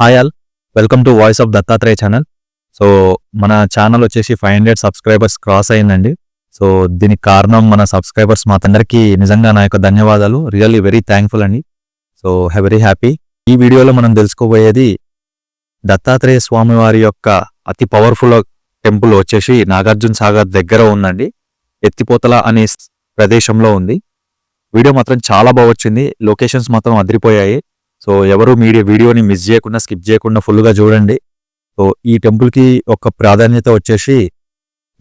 Hi all welcome to voice of Dattatreya channel so మన channel వచ్చేసి five hundred subscribers cross అయిందండి. So దీనికి కారణం మన సబ్స్క్రైబర్స్ మా అందరికీ నిజంగా నా యొక్క ధన్యవాదాలు. రియల్లీ వెరీ థ్యాంక్ఫుల్ అండి. సో హె వెరీ హ్యాపీ ఈ వీడియోలో మనం తెలుసుకోబోయేది దత్తాత్రేయ స్వామి వారి యొక్క అతి పవర్ఫుల్ టెంపుల్ వచ్చేసి నాగార్జున సాగర్ దగ్గర ఉందండి. ఎత్తిపోతల అనే ప్రదేశంలో ఉంది. వీడియో మాత్రం చాలా బాగా వచ్చింది. లొకేషన్స్ మాత్రం అదిరిపోయాయి. సో ఎవరు మీడియా వీడియోని మిస్ చేయకుండా స్కిప్ చేయకుండా ఫుల్గా చూడండి. సో ఈ టెంపుల్కి ఒక ప్రాధాన్యత వచ్చేసి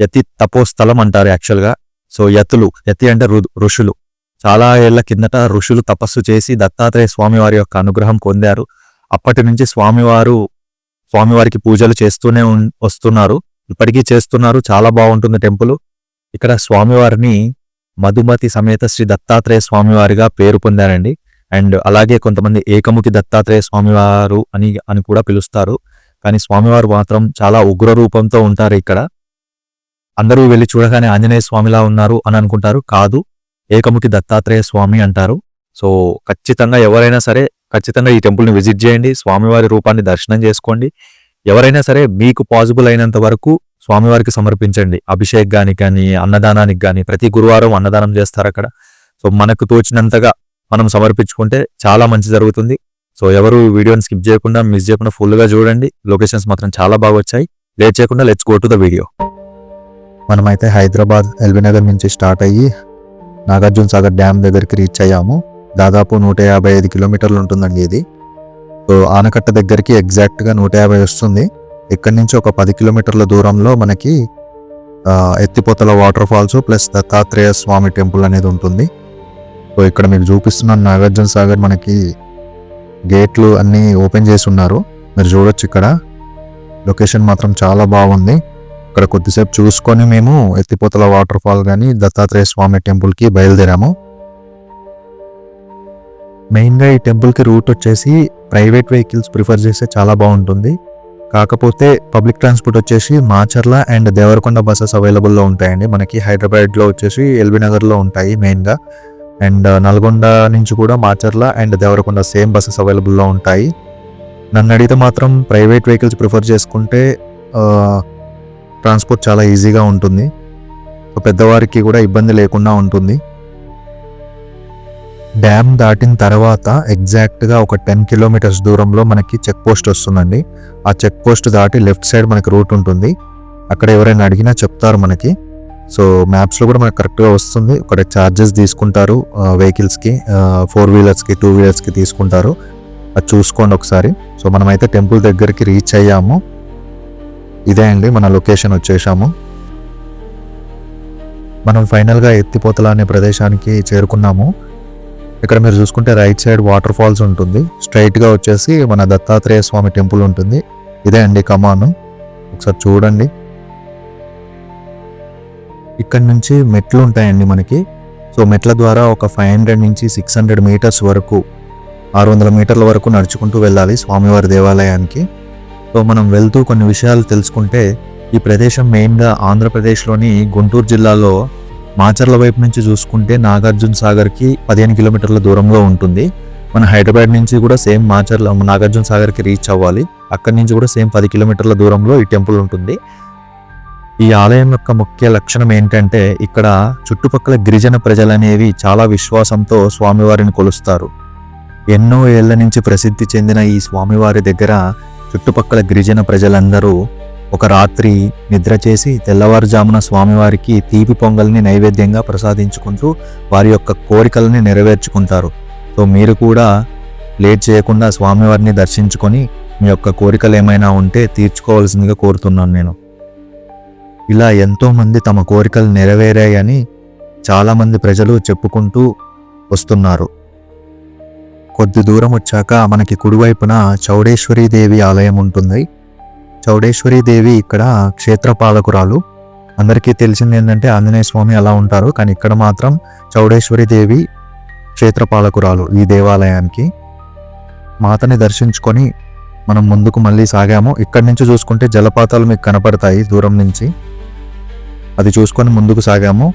యతి తపోస్థలం అంటారు యాక్చువల్గా సో యతులు యతి అంటే ఋషులు. చాలా ఏళ్ళ కిందట ఋషులు తపస్సు చేసి దత్తాత్రేయ స్వామివారి యొక్క అనుగ్రహం పొందారు. అప్పటి నుంచి స్వామివారు స్వామివారికి పూజలు చేస్తూనే ఉన్- వస్తున్నారు. ఇప్పటికీ చేస్తున్నారు. చాలా బాగుంటుంది టెంపుల్ ఇక్కడ స్వామివారిని మధుమతి సమేత శ్రీ దత్తాత్రేయ స్వామివారిగా పేరు పొందారండి. అండ్ అలాగే కొంతమంది ఏకముఖి దత్తాత్రేయ స్వామివారు అని అని కూడా పిలుస్తారు. కానీ స్వామివారు మాత్రం చాలా ఉగ్ర రూపంతో ఉంటారు ఇక్కడ. అందరూ వెళ్ళి చూడగానే ఆంజనేయ స్వామిలా ఉన్నారు అని అనుకుంటారు. కాదు ఏకముఖి దత్తాత్రేయ స్వామి అంటారు. సో ఖచ్చితంగా ఎవరైనా సరే ఖచ్చితంగా ఈ టెంపుల్ని విజిట్ చేయండి. స్వామివారి రూపాన్ని దర్శనం చేసుకోండి. ఎవరైనా సరే మీకు పాసిబుల్ అయినంత వరకు స్వామివారికి సమర్పించండి. అభిషేక్ గాని కానీ అన్నదానానికి కానీ ప్రతి గురువారం అన్నదానం చేస్తారు అక్కడ. సో మనకు తోచినంతగా మనం సమర్పించుకుంటే చాలా మంచి జరుగుతుంది. సో ఎవరు వీడియోని స్కిప్ చేయకుండా మిస్ చేయకుండా ఫుల్గా చూడండి. లొకేషన్స్ మాత్రం చాలా బాగా వచ్చాయి. లేట్ చేయకుండా let's go to the video మనమైతే హైదరాబాద్ ఎల్బీనగర్ నుంచి స్టార్ట్ అయ్యి నాగార్జున సాగర్ డ్యామ్ దగ్గరికి రీచ్ అయ్యాము. దాదాపు నూట యాభై ఐదు కిలోమీటర్లు ఉంటుందండి ఇది. సో ఆనకట్ట దగ్గరికి ఎగ్జాక్ట్గా నూట యాభై వస్తుంది. ఇక్కడి నుంచి ఒక పది కిలోమీటర్ల దూరంలో మనకి Ethipothala water falls plus Dattatreya Swamy temple అనేది ఉంటుంది. సో ఇక్కడ మీకు చూపిస్తున్న నాగార్జున సాగర్ మనకి గేట్లు అన్నీ ఓపెన్ చేసి ఉన్నారు మీరు చూడొచ్చు ఇక్కడ. లొకేషన్ మాత్రం చాలా బాగుంది. ఇక్కడ కొద్దిసేపు చూసుకొని మేము ఎత్తిపోతల వాటర్ ఫాల్ కానీ దత్తాత్రేయ స్వామి టెంపుల్కి బయలుదేరాము. మెయిన్గా ఈ టెంపుల్కి రూట్ వచ్చేసి ప్రైవేట్ వెహికల్స్ ప్రిఫర్ చేస్తే చాలా బాగుంటుంది. కాకపోతే పబ్లిక్ ట్రాన్స్పోర్ట్ వచ్చేసి మాచర్ల అండ్ దేవరకొండ బస్సెస్ అవైలబుల్లో ఉంటాయండి. మనకి హైదరాబాద్లో వచ్చేసి ఎల్బీ నగర్లో ఉంటాయి మెయిన్గా. అండ్ uh, నల్గొండ నుంచి కూడా Macherla and Devarakonda same buses అవైలబుల్లో ఉంటాయి. నన్ను అడిగితే మాత్రం ప్రైవేట్ వెహికల్స్ ప్రిఫర్ చేసుకుంటే uh, ట్రాన్స్పోర్ట్ చాలా ఈజీగా ఉంటుంది. పెద్దవారికి కూడా ఇబ్బంది లేకుండా ఉంటుంది. డ్యామ్ దాటిన తర్వాత ఎగ్జాక్ట్గా ఒక టెన్ కిలోమీటర్స్ దూరంలో మనకి చెక్ పోస్ట్ వస్తుందండి. ఆ చెక్ పోస్ట్ దాటి లెఫ్ట్ సైడ్ మనకి రూట్ ఉంటుంది. అక్కడ ఎవరైనా అడిగినా చెప్తారు మనకి. సో మ్యాప్స్లో కూడా మనకు కరెక్ట్గా వస్తుంది. అక్కడ ఛార్జెస్ తీసుకుంటారు వెహికల్స్కి ఫోర్ వీలర్స్కి టూ వీలర్స్కి తీసుకుంటారు. అది చూసుకోండి ఒకసారి. సో మనమైతే టెంపుల్ దగ్గరికి రీచ్ అయ్యాము. ఇదే అండి మన లొకేషన్ వచ్చేసాము. మనం ఫైనల్గా ఎత్తిపోతల అనే ప్రదేశానికి చేరుకున్నాము. ఇక్కడ మీరు చూసుకుంటే రైట్ సైడ్ వాటర్ ఫాల్స్ ఉంటుంది. స్ట్రైట్గా వచ్చేసి మన దత్తాత్రేయ స్వామి టెంపుల్ ఉంటుంది. ఇదే అండి కమాను. ఒకసారి చూడండి. ఇక్కడ నుంచి మెట్లు ఉంటాయండి మనకి. సో మెట్ల ద్వారా ఒక ఫైవ్ హండ్రెడ్ నుంచి సిక్స్ హండ్రెడ్ మీటర్స్ వరకు ఆరు వందల మీటర్ల వరకు నడుచుకుంటూ వెళ్ళాలి స్వామివారి దేవాలయానికి. సో మనం వెళ్తూ కొన్ని విషయాలు తెలుసుకుంటే ఈ ప్రదేశం మెయిన్గా ఆంధ్రప్రదేశ్లోని గుంటూరు జిల్లాలో మాచర్ల వైపు నుంచి చూసుకుంటే నాగార్జున సాగర్కి పదిహేను కిలోమీటర్ల దూరంలో ఉంటుంది. మన హైదరాబాద్ నుంచి కూడా సేమ్ మాచర్ల నాగార్జున సాగర్కి రీచ్ అవ్వాలి. అక్కడి నుంచి కూడా సేమ్ పది కిలోమీటర్ల దూరంలో ఈ టెంపుల్ ఉంటుంది. ఈ ఆలయం యొక్క ముఖ్య లక్షణం ఏంటంటే ఇక్కడ చుట్టుపక్కల గిరిజన ప్రజలనేవి చాలా విశ్వాసంతో స్వామివారిని కొలుస్తారు. ఎన్నో ఏళ్ళ నుంచి ప్రసిద్ధి చెందిన ఈ స్వామివారి దగ్గర చుట్టుపక్కల గిరిజన ప్రజలందరూ ఒక రాత్రి నిద్ర చేసి తెల్లవారుజామున స్వామివారికి తీపి పొంగల్ని నైవేద్యంగా ప్రసాదించుకుంటూ వారి యొక్క కోరికలని నెరవేర్చుకుంటారు. సో మీరు కూడా లేట్ చేయకుండా స్వామివారిని దర్శించుకొని మీ యొక్క కోరికలు ఏమైనా ఉంటే తీర్చుకోవాల్సిందిగా కోరుతున్నాను నేను. ఇలా ఎంతోమంది తమ కోరికలు నెరవేరాయని చాలామంది ప్రజలు చెప్పుకుంటూ వస్తున్నారు. కొద్ది దూరం వచ్చాక మనకి కుడివైపున చౌడేశ్వరి దేవి ఆలయం ఉంటుంది. చౌడేశ్వరి దేవి ఇక్కడ క్షేత్రపాలకురాలు. అందరికీ తెలిసింది ఏంటంటే ఆంజనేయ స్వామి అలా ఉంటారు. కానీ ఇక్కడ మాత్రం చౌడేశ్వరి దేవి క్షేత్రపాలకురాలు ఈ దేవాలయానికి. మాతని దర్శించుకొని మనం ముందుకు మళ్ళీ సాగాము. ఇక్కడి నుంచి చూసుకుంటే జలపాతాలు మీకు కనపడతాయి దూరం నుంచి. అది చూసుకొని ముందుకు సాగాము.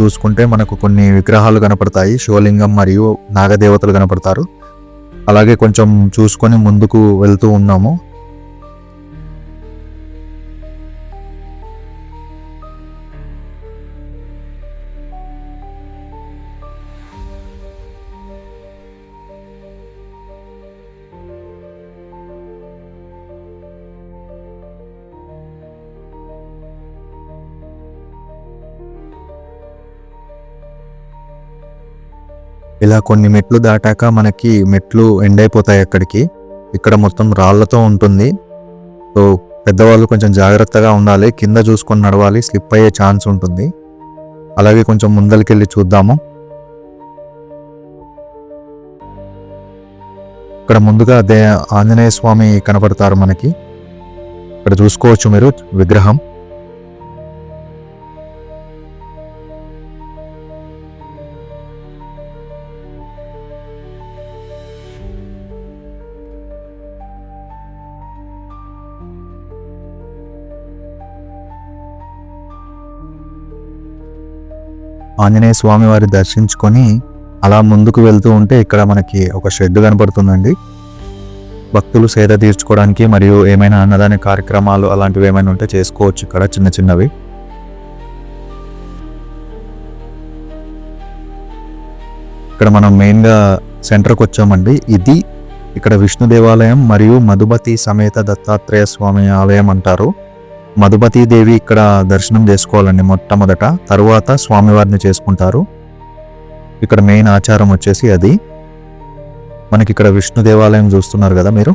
చూసుకుంటే మనకు కొన్ని విగ్రహాలు కనపడతాయి. శివలింగం మరియు నాగదేవతలు కనపడతారు. అలాగే కొంచెం చూసుకొని ముందుకు వెళ్తూ ఉన్నాము. ఇలా కొన్ని మెట్లు దాటాక మనకి మెట్లు ఎండ్ అయిపోతాయి అక్కడికి. ఇక్కడ మొత్తం రాళ్ళతో ఉంటుంది. సో పెద్దవాళ్ళు కొంచెం జాగ్రత్తగా ఉండాలి. కింద చూసుకొని నడవాలి. స్లిప్ అయ్యే ఛాన్స్ ఉంటుంది. అలాగే కొంచెం ముందరికెళ్ళి చూద్దాము. ఇక్కడ ముందుగా దే ఆంజనేయ స్వామి కనపడతారు మనకి. ఇక్కడ చూసుకోవచ్చు మీరు విగ్రహం. ఆంజనేయ స్వామి వారి దర్శించుకొని అలా ముందుకు వెళ్తూ ఉంటే ఇక్కడ మనకి ఒక షెడ్ కనపడుతుందండి. భక్తులు సేద తీర్చుకోవడానికి మరియు ఏమైనా అన్నదాన కార్యక్రమాలు అలాంటివి ఏమైనా ఉంటే చేసుకోవచ్చు ఇక్కడ చిన్న చిన్నవి. ఇక్కడ మనం మెయిన్గా సెంటర్కి వచ్చామండి. ఇది ఇక్కడ విష్ణు దేవాలయం మరియు మధుబతి సమేత దత్తాత్రేయ స్వామి ఆలయం అంటారు. మధుపతి దేవి ఇక్కడ దర్శనం చేసుకోవాలండి మొట్టమొదట. తరువాత స్వామివారిని చేసుకుంటారు. ఇక్కడ మెయిన్ ఆచారం వచ్చేసి అది. మనకి ఇక్కడ విష్ణు దేవాలయం చూస్తున్నారు కదా మీరు?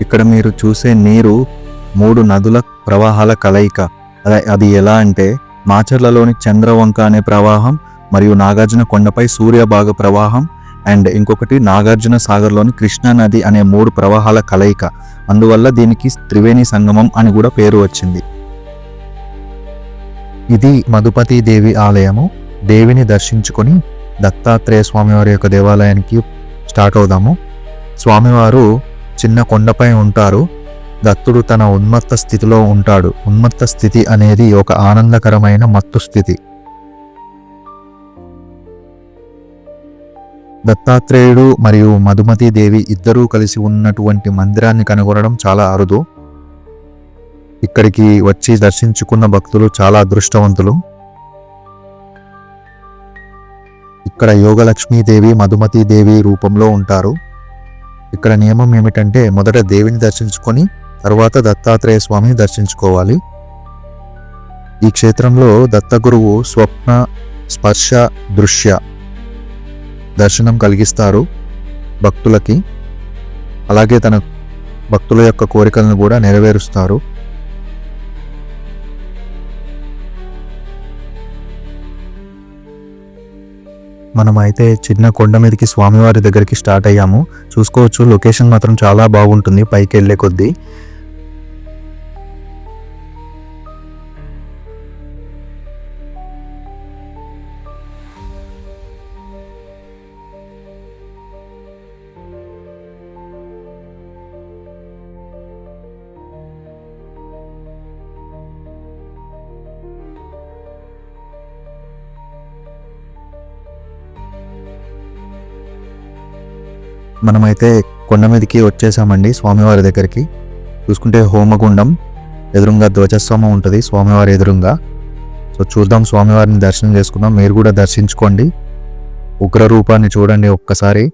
ఇక్కడ మీరు చూసే నీరు మూడు నదుల ప్రవాహాల కలయిక. అది ఎలా అంటే మాచర్లలోని చంద్రవంక అనే ప్రవాహం మరియు నాగార్జున కొండపై సూర్యభాగ ప్రవాహం అండ్ ఇంకొకటి నాగార్జున సాగర్లోని కృష్ణా నది అనే మూడు ప్రవాహాల కలయిక. అందువల్ల దీనికి త్రివేణి సంగమం అని కూడా పేరు వచ్చింది. ఇది మధుపతి దేవి ఆలయము. దేవిని దర్శించుకొని దత్తాత్రేయ స్వామివారి యొక్క దేవాలయానికి స్టార్ట్ అవుదాము. స్వామివారు చిన్న కొండపై ఉంటారు. దత్తుడు తన ఉన్మత్త స్థితిలో ఉంటాడు. ఉన్మత్త స్థితి అనేది ఒక ఆనందకరమైన మత్తు స్థితి. దత్తాత్రేయుడు మరియు మధుమతి దేవి ఇద్దరూ కలిసి ఉన్నటువంటి మందిరాన్ని కనుగొనడం చాలా అరుదు. ఇక్కడికి వచ్చి దర్శించుకున్న భక్తులు చాలా అదృష్టవంతులు. ఇక్కడ యోగలక్ష్మీదేవి మధుమతి దేవి రూపంలో ఉంటారు. ఇక్కడ నియమం ఏమిటంటే మొదట దేవిని దర్శించుకొని తర్వాత దత్తాత్రేయ స్వామిని దర్శించుకోవాలి. ఈ క్షేత్రంలో దత్తగురువు స్వప్న స్పర్శ దృశ్య దర్శనం కలిగిస్తారు భక్తులకి. అలాగే తన భక్తుల యొక్క కోరికలను కూడా నెరవేరుస్తారు. మనమైతే చిన్న కొండ మీదకి స్వామివారి దగ్గరికి స్టార్ట్ అయ్యాము. చూసుకోవచ్చు లొకేషన్ మాత్రం చాలా బాగుంటుంది పైకి వెళ్ళే కొద్దీ. మనమైతే కొండ మీదకి వచ్చేసామండి స్వామివారి దగ్గరికి. చూసుకుంటే హోమగుండం ఎదురుగా ధ్వజస్వామం ఉంటుంది స్వామివారి ఎదురుగా. సో చూద్దాం స్వామివారిని దర్శనం చేసుకుందాం. మీరు కూడా దర్శించుకోండి. ఉగ్ర రూపాన్ని చూడండి ఒక్కసారి.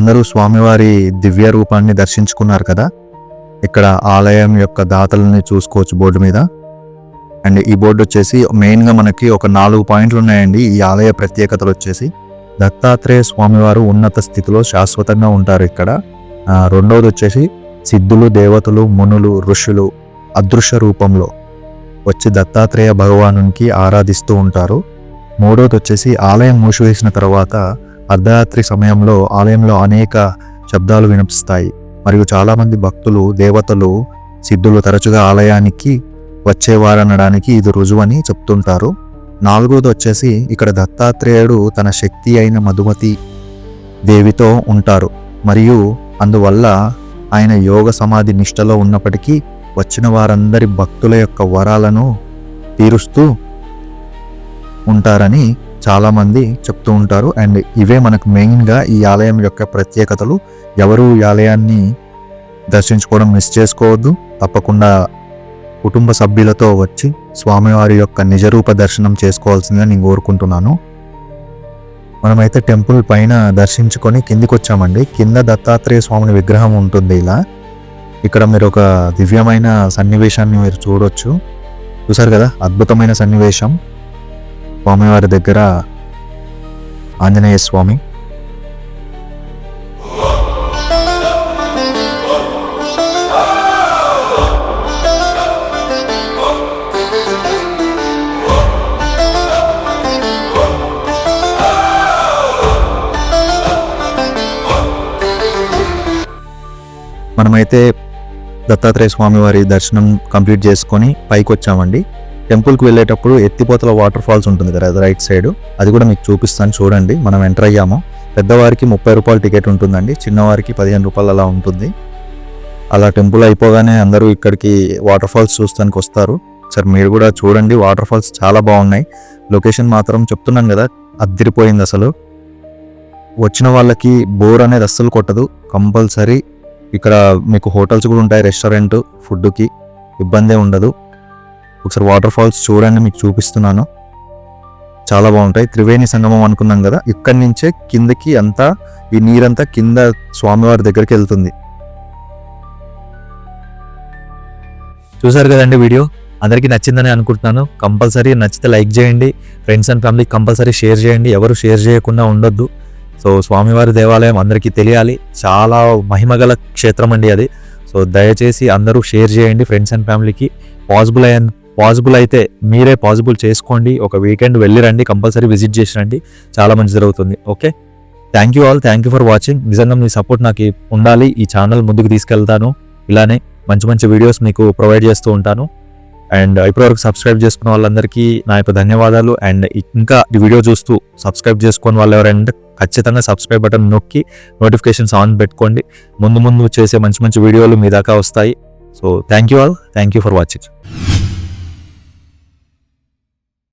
అందరూ స్వామివారి దివ్య రూపాన్ని దర్శించుకున్నారు కదా? ఇక్కడ ఆలయం యొక్క దాతలని చూసుకోవచ్చు బోర్డు మీద. అండ్ ఈ బోర్డు వచ్చేసి మెయిన్గా మనకి ఒక నాలుగు పాయింట్లు ఉన్నాయండి. ఈ ఆలయ ప్రత్యేకతలు వచ్చేసి దత్తాత్రేయ స్వామివారు ఉన్నత స్థితిలో శాశ్వతంగా ఉంటారు ఇక్కడ. రెండవది వచ్చేసి సిద్ధులు దేవతలు మునులు ఋషులు అదృశ్య రూపంలో వచ్చి దత్తాత్రేయ భగవానునికి ఆరాధిస్తూ ఉంటారు. మూడోది వచ్చేసి ఆలయం మూసివేసిన తర్వాత అర్ధరాత్రి సమయంలో ఆలయంలో అనేక శబ్దాలు వినిపిస్తాయి. మరియు చాలామంది భక్తులు దేవతలు సిద్ధులు తరచుగా ఆలయానికి వచ్చేవారనడానికి ఇది రుజువని చెప్తుంటారు. నాలుగోది వచ్చేసి ఇక్కడ దత్తాత్రేయుడు తన శక్తి అయిన మధుమతి దేవితో ఉంటారు. మరియు అందువల్ల ఆయన యోగ సమాధి నిష్టలో ఉన్నప్పటికీ వచ్చిన వారందరి భక్తుల యొక్క వరాలను తీరుస్తూ ఉంటారని చాలామంది చెప్తూ ఉంటారు. అండ్ ఇవే మనకు మెయిన్గా ఈ ఆలయం యొక్క ప్రత్యేకతలు. ఎవరు ఈ ఆలయాన్ని దర్శించుకోవడం మిస్ చేసుకోవద్దు. తప్పకుండా కుటుంబ సభ్యులతో వచ్చి స్వామివారి యొక్క నిజరూప దర్శనం చేసుకోవాల్సిందిగా నేను కోరుకుంటున్నాను. మనమైతే టెంపుల్ పైన దర్శించుకొని కిందికి వచ్చామండి కింద దత్తాత్రేయ స్వామిని విగ్రహం ఉంటుంది ఇలా. ఇక్కడ మీరు ఒక దివ్యమైన సన్నివేశాన్ని మీరు చూడొచ్చు. చూసారు కదా? అద్భుతమైన సన్నివేశం. స్వామివారి దగ్గర ఆంజనేయ స్వామి. మనమైతే దత్తాత్రేయ స్వామివారి దర్శనం కంప్లీట్ చేసుకొని పైకి వచ్చామండి టెంపుల్కి వెళ్ళేటప్పుడు ఎత్తిపోతల వాటర్ ఫాల్స్ ఉంటుంది కదా రైట్ సైడ్ అది కూడా మీకు చూపిస్తాను చూడండి. మనం ఎంటర్ అయ్యాము. పెద్దవారికి ముప్పై రూపాయల టికెట్ ఉంటుందండి. చిన్నవారికి పదిహేను రూపాయలు అలా ఉంటుంది. అలా టెంపుల్ అయిపోగానే అందరూ ఇక్కడికి వాటర్ ఫాల్స్ చూస్తానికి వస్తారు. సార్ మీరు కూడా చూడండి వాటర్ ఫాల్స్ చాలా బాగున్నాయి. లొకేషన్ మాత్రం చెప్తున్నాను కదా అద్దరిపోయింది అసలు. వచ్చిన వాళ్ళకి బోర్ అనేది అస్సలు కొట్టదు. కంపల్సరీ ఇక్కడ మీకు హోటల్స్ కూడా ఉంటాయి రెస్టారెంట్ ఫుడ్కి ఇబ్బందే ఉండదు. ఒకసారి వాటర్ ఫాల్స్ చూడండి మీకు చూపిస్తున్నాను. చాలా బాగుంటాయి. త్రివేణి సంగమం అనుకున్నాం కదా ఇక్కడి నుంచే కిందకి అంతా ఈ నీరంతా కింద స్వామివారి దగ్గరికి వెళ్తుంది. చూసారు కదండి వీడియో? అందరికీ నచ్చిందని అనుకుంటున్నాను. కంపల్సరీ నచ్చితే లైక్ చేయండి. Friends and family compulsory share చేయండి. ఎవరు షేర్ చేయకుండా ఉండొద్దు. సో స్వామివారి దేవాలయం అందరికీ తెలియాలి. చాలా మహిమగల క్షేత్రం అండి అది. సో దయచేసి అందరూ షేర్ చేయండి. ఫ్రెండ్స్ అండ్ ఫ్యామిలీకి పాసిబుల్ అయ్యే పాసిబుల్ అయితే మీరే పాసిబుల్ చేసుకోండి. ఒక వీకెండ్ వెళ్ళి రండి కంపల్సరీ విజిట్ చేసి రండి. చాలా మంచి జరుగుతుంది. Okay? Thank you all thank you for watching నిజంగా మీ సపోర్ట్ నాకు ఉండాలి. ఈ ఛానల్ ముందుకు తీసుకెళ్తాను. ఇలానే మంచి మంచి వీడియోస్ మీకు ప్రొవైడ్ చేస్తూ ఉంటాను. అండ్ ఇప్పటివరకు సబ్స్క్రైబ్ చేసుకున్న వాళ్ళందరికీ నా యొక్క ధన్యవాదాలు. అండ్ ఇంకా ఈ వీడియో చూస్తూ సబ్స్క్రైబ్ చేసుకున్న వాళ్ళు ఎవరంటే ఖచ్చితంగా సబ్స్క్రైబ్ బటన్ నొక్కి నోటిఫికేషన్స్ ఆన్ పెట్టుకోండి. ముందు ముందు చేసే మంచి మంచి వీడియోలు మీ దాకా వస్తాయి. So thank you all thank you for watching